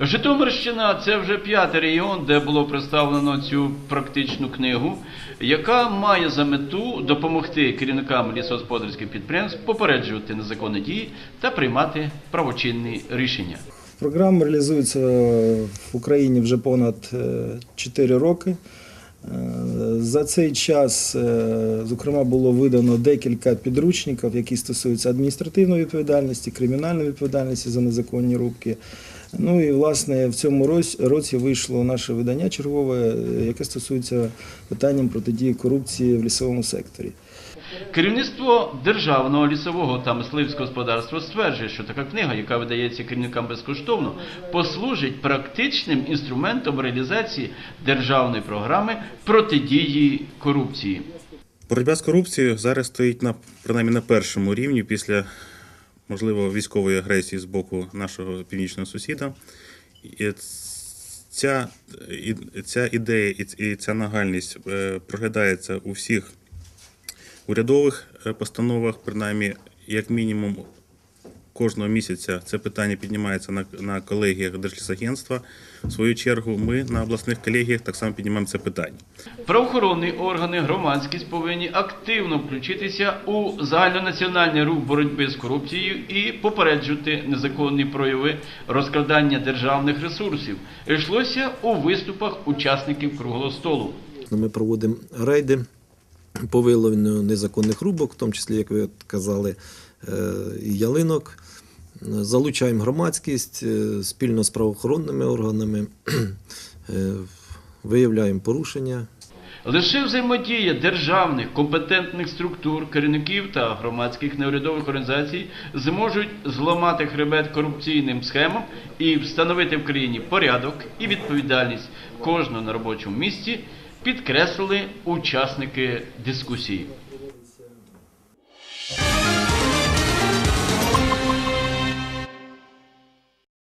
Житомирщина це вже п'ятий регіон, де було представлено цю практичну книгу, яка має за мету допомогти керівникам лісогосподарських підприємств попереджувати незаконні дії та приймати правочинні рішення. Програма реалізується в Україні вже понад 4 роки. За цей час, е, зокрема, було видано декілька підручників, які стосуються адміністративної відповідальності, кримінальної відповідальності за незаконні рубки. Ну і власне в цьому році- вийшло наше видання чергове, е, яке стосується питанням протидії корупції в лісовому секторі. Керівництво державного лісового та мисливського господарства стверджує, що така книга, яка видається керівникам безкоштовно, послужить практичним інструментом реалізації державної програми протидії корупції. Боротьба з корупцією зараз стоїть на принаймні на першому рівні після можливо військової агресії з боку нашого північного сусіда. І ця, і- ця ідея і ця нагальність е, проглядається у всіх урядових е, постановах, принаймні, як мінімум. Кожного місяця це питання піднімається на, на колегіях Держлісагентства. В свою чергу, ми на обласних колегіях так само піднімаємо це питання. Правоохоронні органи, громадськість повинні активно включитися у загальнонаціональний рух боротьби з корупцією і попереджувати незаконні прояви розкрадання державних ресурсів. Йшлося у виступах учасників круглого столу. Ми проводимо рейди по виявленню незаконних рубок, в тому числі, як ви казали, і ялинок. Залучаємо громадськість е, спільно з правоохоронними органами, е, виявляємо порушення. Лише взаємодія державних компетентних структур, керівників та громадських неурядових організацій зможуть зламати хребет корупційним схемам і встановити в країні порядок і відповідальність кожного на робочому місці, підкреслили учасники дискусії.